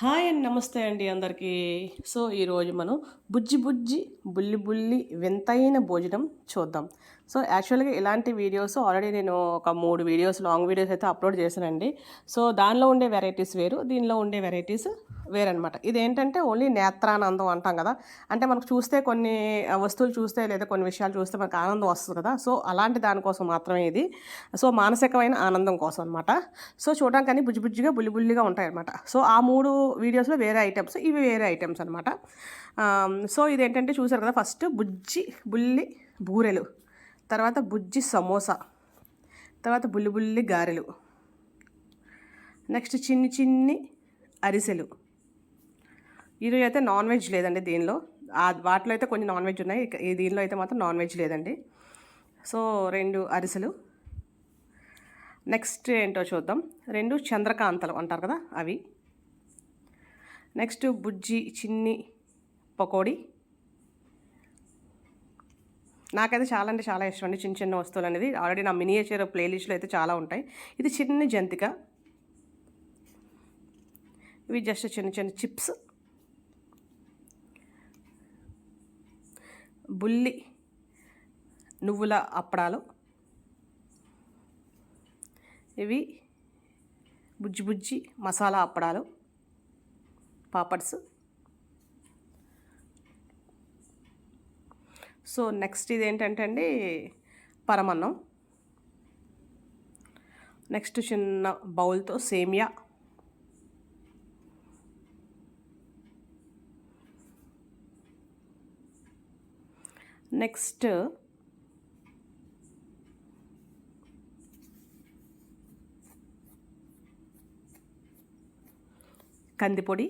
Hi and నమస్తే అండి అందరికీ. సో ఈరోజు మనం బుజ్జి బుజ్జి బుల్లి బుల్లి వింతైన భోజనం చూద్దాం. సో యాక్చువల్గా ఇలాంటి వీడియోస్ ఆల్రెడీ నేను ఒక మూడు వీడియోస్ లాంగ్ వీడియోస్ అయితే అప్లోడ్ చేశానండి. సో దానిలో ఉండే వెరైటీస్ వేరు దీనిలో ఉండే వెరైటీస్ వేరనమాట ఇదేంటంటే ఓన్లీ నేత్రానందం అంటాం కదా. అంటే మనకు చూస్తే కొన్ని వస్తువులు చూస్తే లేదా కొన్ని విషయాలు చూస్తే మనకు ఆనందం వస్తుంది కదా. సో అలాంటి దానికోసం మాత్రమే ఇది. సో మానసికమైన ఆనందం కోసం అనమాట సో చూడడానికి కానీ బుజ్జిబుజ్జిగా బుల్లిబుల్లిగా బుల్లి బుల్లిగా ఉంటాయి అనమాట సో ఆ మూడు వీడియోస్లో వేరే ఐటమ్స్ ఇవి వేరే ఐటమ్స్ అనమాట సో ఇదేంటంటే చూసారు కదా ఫస్ట్ బుజ్జి బుల్లి బూరెలు. తర్వాత బుజ్జి సమోసా తర్వాత బుల్లి బుల్లి గారెలు నెక్స్ట్ చిన్ని చిన్ని అరిసెలు. ఈరోజు అయితే నాన్ వెజ్ లేదండి దీనిలో. ఆ వాటిలో అయితే కొన్ని నాన్ వెజ్ ఉన్నాయి ఈ దీనిలో అయితే మాత్రం నాన్ వెజ్ లేదండి. సో రెండు అరిసెలు. నెక్స్ట్ ఏంటో చూద్దాం. రెండు చంద్రకాంతలు అంటారు కదా అవి. నెక్స్ట్ బుజ్జి చిన్ని పకోడీ నాకైతే చాలా అంటే చాలా ఇష్టం అండి. చిన్న చిన్న వస్తువులు అనేది ఆల్రెడీ నా మినియేచర్ ప్లేలిస్ట్లో అయితే చాలా ఉంటాయి. ఇది చిన్న జంతిక. ఇవి జస్ట్ చిన్న చిన్న చిప్స్ బుల్లి నువ్వుల అప్పడాలు. ఇవి బుజ్జి బుజ్జి మసాలా అప్పడాలు. పాపడ్స్ సో నెక్స్ట్ ఇది ఏంటంటే అండి పరమన్నం. నెక్స్ట్ చిన్న బౌల్తో సేమియా. నెక్స్ట్ కందిపొడి.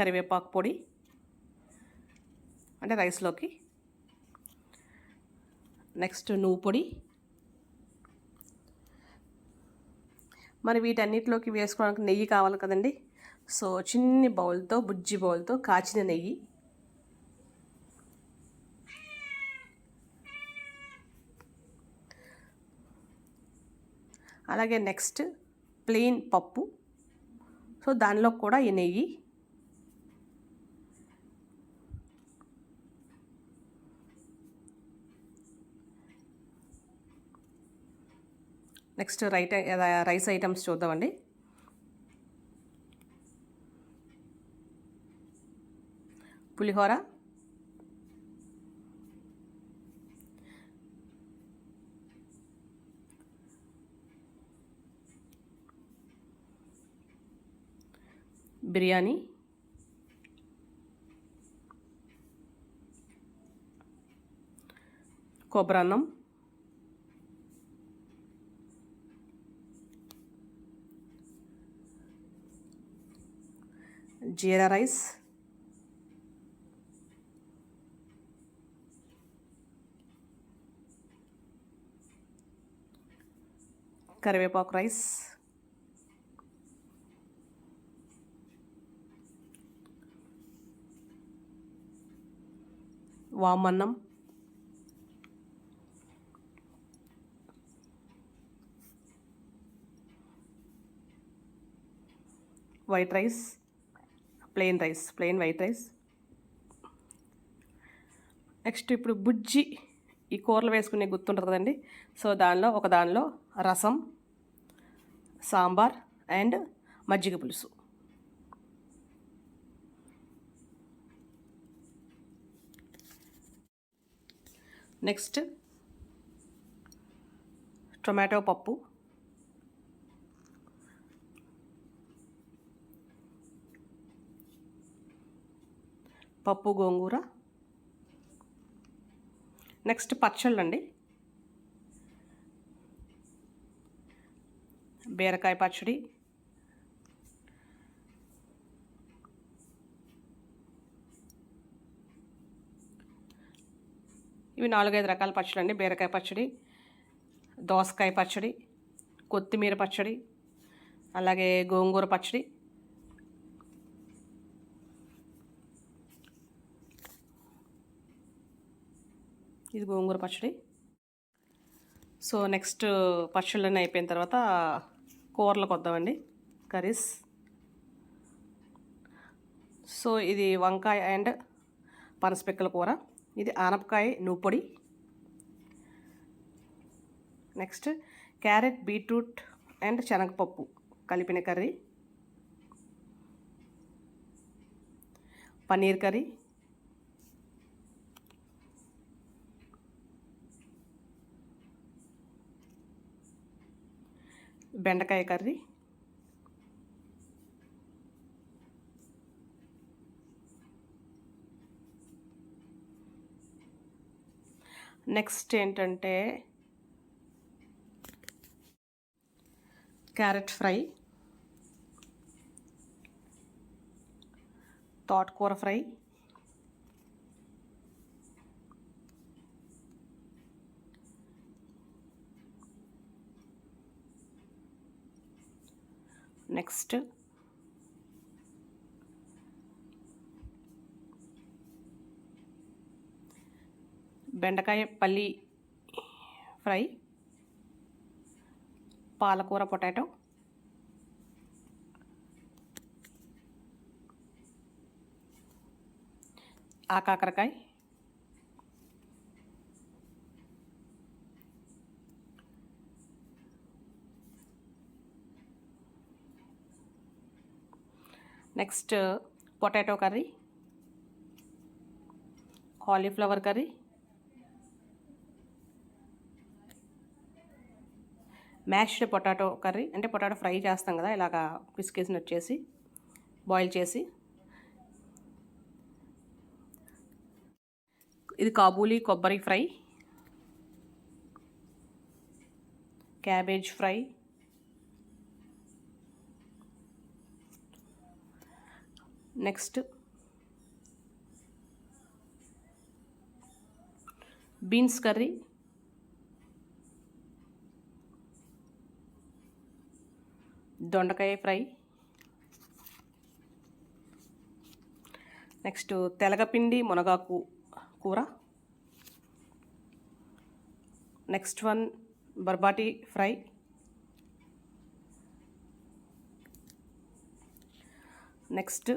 కరివేపాకు పొడి అంటే రైస్లోకి. నెక్స్ట్ నువ్వు పొడి. మరి వీటన్నిటిలోకి వేసుకోవడానికి నెయ్యి కావాలి కదండి. సో చిన్ని బౌల్తో బుజ్జి బౌల్తో కాచిన నెయ్యి. అలాగే నెక్స్ట్ ప్లెయిన్ పప్పు. సో దానిలో కూడా ఈ నెయ్యి. నెక్స్ట్ రైట్ రైస్ ఐటమ్స్ చూద్దామండి. పులిహోర. బిర్యానీ. కొబ్బరన్నం జీరా రైస్. కరివేపాకు రైస్. వామన్నం white rice. Plain rice plain white rice. Next ఇప్పుడు బుజ్జి ఈ కూరలు వేసుకునే గుర్తుంటుంది కదండి. సో దానిలో ఒక దానిలో రసం సాంబార్ అండ్ మజ్జిగ పులుసు. నెక్స్ట్ టొమాటో పప్పు పప్పు గోంగూర. నెక్స్ట్ పచ్చళ్ళు అండి బీరకాయ పచ్చడి. ఇవి నాలుగైదు రకాల పచ్చడి అండి బీరకాయ పచ్చడి దోసకాయ పచ్చడి కొత్తిమీర పచ్చడి అలాగే గోంగూర పచ్చడి. ఇది గోంగూర పచ్చడి. సో నెక్స్ట్ పచ్చళ్ళని అయిపోయిన తర్వాత కూరలకు వద్దామండి కర్రీస్. సో ఇది వంకాయ అండ్ పనసపిక్కల కూర. ఇది ఆనపకాయ నూపొడి నెక్స్ట్ క్యారెట్ బీట్రూట్ అండ్ శనగపప్పు కలిపిన కర్రీ. పన్నీర్ కర్రీ. బెండకాయ కర్రీ. నెక్స్ట్ ఏంటంటే క్యారెట్ ఫ్రై తోటకూర ఫ్రై నెక్స్ట్. బెండకాయ పల్లి ఫ్రై పాలకూర potato ఆకాకరకాయ next potato curry cauliflower curry mashed potato curry అంటే పొటాటో ఫ్రై చేస్తాం కదా ఇలాగా పిసికేసిన వచ్చేసి బాయిల్ చేసి. ఇది కాబూలీ కొబ్బరి fry cabbage fry next. Beans curry. దొండకాయ ఫ్రై. నెక్స్ట్ తెలగపిండి మునగాకు కూర. Next one బర్బాటి fry. Next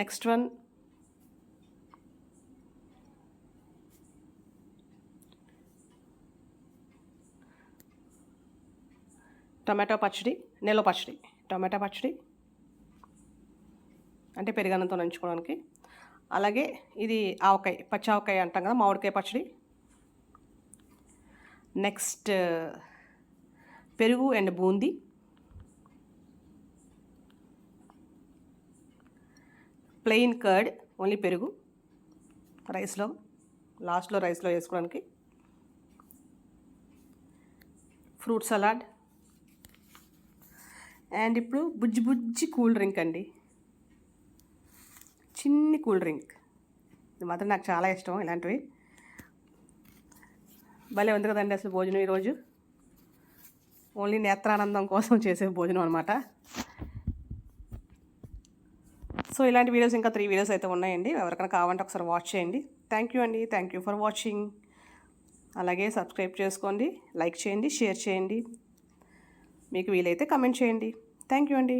next one tomato పచ్చడి నెల్లో పచ్చడి. టమాటా పచ్చడి. అంటే పెరుగన్నంతో నంచుకోవడానికి. అలాగే ఇది ఆవకాయ పచ్చి ఆవకాయ అంటాం కదా మామిడికాయ పచ్చడి. నెక్స్ట్ పెరుగు and boondi. Plain curd only పెరుగు రైస్లో లాస్ట్లో రైస్లో వేసుకోవడానికి. Fruit salad. అండ్ ఇప్పుడు బుజ్జి బుజ్జి కూల్ డ్రింక్ అండి. చిన్ని కూల్ డ్రింక్. ఇది మాత్రం నాకు చాలా ఇష్టం ఇలాంటివి. భలే ఉంది కదండి అసలు భోజనం ఈరోజు. ఓన్లీ నేత్రానందం కోసం చేసే భోజనం అనమాట సో ఇలాంటి వీడియోస్ ఇంకా త్రీ వీడియోస్ అయితే ఉన్నాయండి. ఎవరికైనా కావాలంటే ఒకసారి వాచ్ చేయండి. థ్యాంక్ యూ అండి. థ్యాంక్ యూ ఫర్ వాచింగ్ అలాగే సబ్స్క్రైబ్ చేసుకోండి లైక్ చేయండి షేర్ చేయండి. మీకు వీలైతే కమెంట్ చేయండి. థ్యాంక్ యూ అండి.